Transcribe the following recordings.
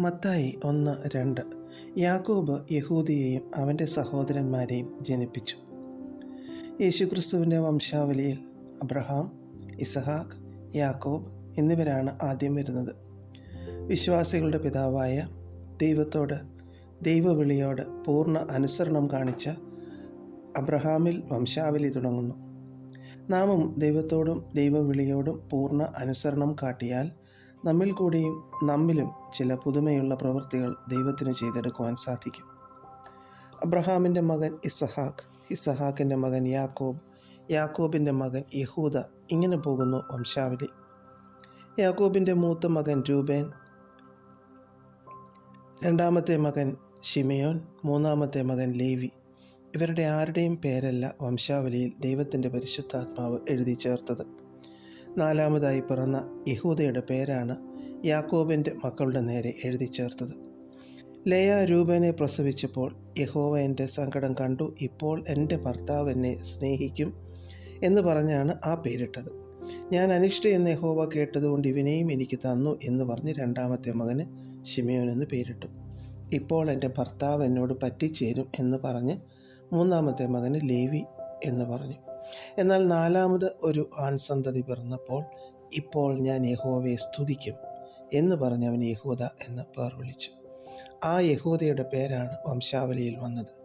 മത്തായി ഒന്ന് രണ്ട്. യാക്കോബ് യഹൂദിയെയും അവന്റെ സഹോദരന്മാരെയും ജനിപ്പിച്ചു. യേശുക്രിസ്തുവിന്റെ വംശാവലിയിൽ അബ്രഹാം ഇസഹാക്ക് യാക്കോബ് എന്നിവരാണ് ആദ്യം വരുന്നത്. വിശ്വാസികളുടെ പിതാവായ ദൈവത്തോട് ദൈവവിളിയോട് പൂർണ അനുസരണം കാണിച്ച അബ്രഹാമിൽ വംശാവലി തുടങ്ങുന്നു. നാമും ദൈവത്തോടും ദൈവവിളിയോടും പൂർണ അനുസരണം കാട്ടിയാൽ നമ്മിൽ കൂടിയും നമ്മിലും ചില പുതുമയുള്ള പ്രവൃത്തികൾ ദൈവത്തിന് ചെയ്തെടുക്കുവാൻ സാധിക്കും. അബ്രഹാമിന്റെ മകൻ ഇസഹാക്ക് ഇസഹാക്കിന്റെ മകൻ യാക്കോബ് യാക്കോബിന്റെ മകൻ യഹൂദ ഇങ്ങനെ പോകുന്നു വംശാവലി. യാക്കോബിന്റെ മൂത്ത മകൻ രൂപേൻ രണ്ടാമത്തെ മകൻ ഷിമയോൻ മൂന്നാമത്തെ മകൻ ലേവി. ഇവരുടെ ആരുടെയും പേരല്ല വംശാവലിയിൽ ദൈവത്തിന്റെ പരിശുദ്ധാത്മാവ് എഴുതി ചേർത്തത്. നാലാമതായി പിറന്ന യഹൂദയുടെ പേരാണ് യാക്കോബിന്റെ മക്കളുടെ നേരെ എഴുതി ചേർത്തത്. ലയ രൂപനെ പ്രസവിച്ചപ്പോൾ യഹോവ എന്റെ സങ്കടം കണ്ടു ഇപ്പോൾ എന്റെ ഭർത്താവ് എന്നെ സ്നേഹിക്കും എന്ന് പറഞ്ഞാണ് ആ പേരിട്ടത്. ഞാൻ അനിഷ്ട എന്ന് യഹോവ കേട്ടതുകൊണ്ട് ഇവനെയും എനിക്ക് തന്നു എന്ന് പറഞ്ഞ് രണ്ടാമത്തെ മകന് ഷിമയോൻ എന്ന് പേരിട്ടു. ഇപ്പോൾ എന്റെ ഭർത്താവ് എന്നോട് പറ്റിച്ചേരും എന്ന് പറഞ്ഞ് മൂന്നാമത്തെ മകന് ലേവി എന്ന് പറഞ്ഞു. എന്നാൽ നാലാമത് ഒരു ആൺസന്തതി പിറന്നപ്പോൾ ഇപ്പോൾ ഞാൻ യഹോവയെ സ്തുതിക്കും എന്ന് പറഞ്ഞ് അവൻ യഹൂദ എന്ന് പേർ വിളിച്ചു. ആ യഹൂദയുടെ പേരാണ് വംശാവലിയിൽ വന്നത്.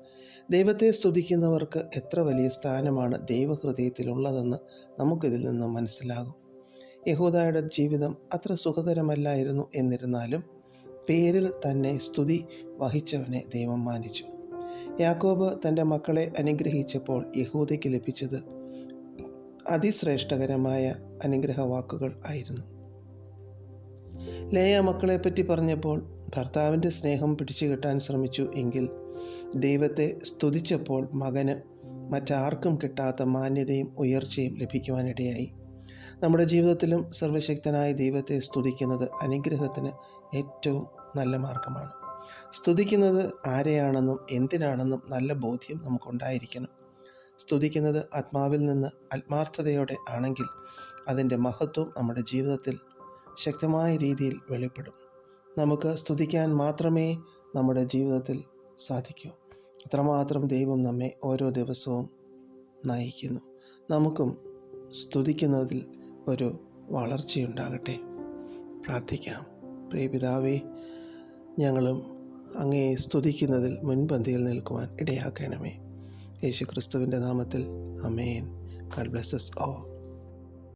ദൈവത്തെ സ്തുതിക്കുന്നവർക്ക് എത്ര വലിയ സ്ഥാനമാണ് ദൈവഹൃദയത്തിലുള്ളതെന്ന് നമുക്കിതിൽ നിന്ന് മനസ്സിലാകും. യഹൂദയുടെ ജീവിതം അത്ര സുഖകരമല്ലായിരുന്നു എന്നിരുന്നാലും പേരിൽ തന്നെ സ്തുതി വഹിച്ചവനെ ദൈവം മാനിച്ചു. യാക്കോബ് തന്റെ മക്കളെ അനുഗ്രഹിച്ചപ്പോൾ യഹൂദയ്ക്ക് ലഭിച്ചത് അതിശ്രേഷ്ഠകരമായ അനുഗ്രഹ വാക്കുകൾ ആയിരുന്നു. ലേയ മക്കളെപ്പറ്റി പറഞ്ഞപ്പോൾ ഭർത്താവിന്റെ സ്നേഹം പിടിച്ചു കിട്ടാൻ ശ്രമിച്ചു എങ്കിൽ ദൈവത്തെ സ്തുതിച്ചപ്പോൾ മകന് മറ്റാർക്കും കിട്ടാത്ത മാന്യതയും ഉയർച്ചയും ലഭിക്കുവാനിടയായി. നമ്മുടെ ജീവിതത്തിലും സർവശക്തനായ ദൈവത്തെ സ്തുതിക്കുന്നത് അനുഗ്രഹത്തിന് ഏറ്റവും നല്ല മാർഗമാണ്. സ്തുതിക്കുന്നത് ആരെയാണെന്നും എന്തിനാണെന്നും നല്ല ബോധ്യം നമുക്കുണ്ടായിരിക്കണം. സ്തുതിക്കുന്നത് ആത്മാവിൽ നിന്ന് ആത്മാർത്ഥതയോടെ ആണെങ്കിൽ അതിന്റെ മഹത്വം നമ്മുടെ ജീവിതത്തിൽ ശക്തമായ രീതിയിൽ വെളിപ്പെടും. നമുക്ക് സ്തുതിക്കാൻ മാത്രമേ നമ്മുടെ ജീവിതത്തിൽ സാധിക്കൂ. അത്രമാത്രം ദൈവം നമ്മെ ഓരോ ദിവസവും നയിക്കുന്നു. നമുക്കും സ്തുതിക്കുന്നതിൽ ഒരു വളർച്ചയുണ്ടാകട്ടെ. പ്രാർത്ഥിക്കാം. പ്രിയപിതാവേ ഞങ്ങളും അങ്ങയെ സ്തുതിക്കുന്നതിൽ മുൻപന്തിയിൽ നിൽക്കുവാൻ ഇടയാക്കണമേ. യേശു ക്രിസ്തുവിന്റെ നാമത്തിൽ അമേൻ ഗാഡ് ബ്ലെസ്സസ് ഓ